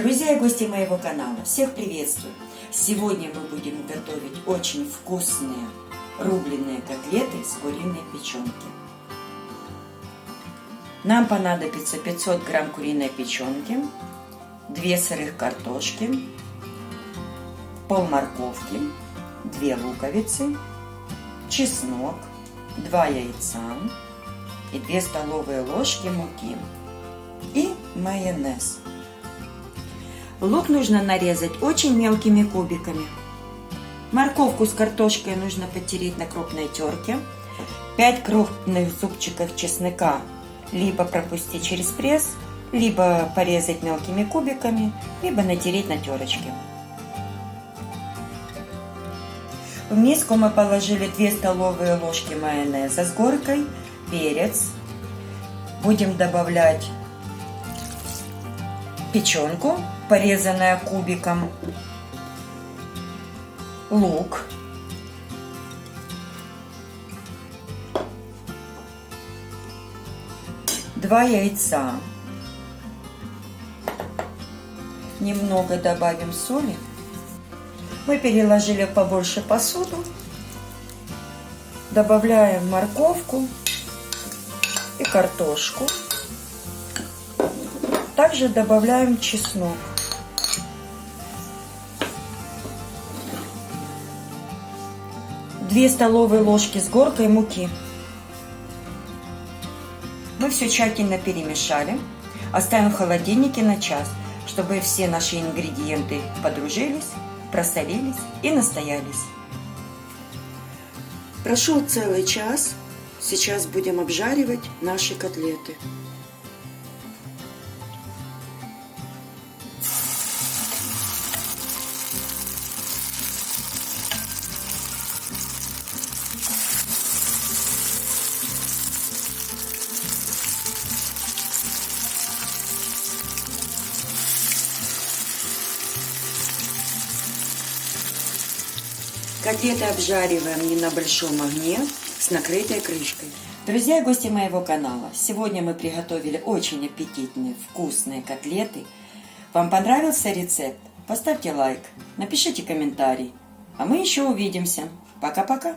Друзья и гости моего канала, всех приветствую! Сегодня мы будем готовить очень вкусные рубленые котлеты с куриной печенки. Нам понадобится 500 грамм куриной печенки, 2 сырых картошки, пол морковки, 2 луковицы, чеснок, 2 яйца и 2 столовые ложки муки и майонез. Лук нужно нарезать очень мелкими кубиками. Морковку с картошкой нужно потереть на крупной терке. 5 крупных зубчиков чеснока либо пропустить через пресс, либо порезать мелкими кубиками, либо натереть на терочке. В миску мы положили 2 столовые ложки майонеза с горкой, перец. Будем добавлять печенку, порезанная кубиком, лук, два яйца, немного добавим соли. Мы переложили побольше посуду, добавляем морковку и картошку. Также добавляем чеснок. Две столовые ложки с горкой муки. Мы все тщательно перемешали. Оставим в холодильнике на час, чтобы все наши ингредиенты подружились, просолились и настоялись. Прошел целый час. Сейчас будем обжаривать наши котлеты. Котлеты обжариваем не на большом огне с накрытой крышкой. Друзья и гости моего канала, сегодня мы приготовили очень аппетитные, вкусные котлеты. Вам понравился рецепт? Поставьте лайк, напишите комментарий. А мы еще увидимся. Пока-пока.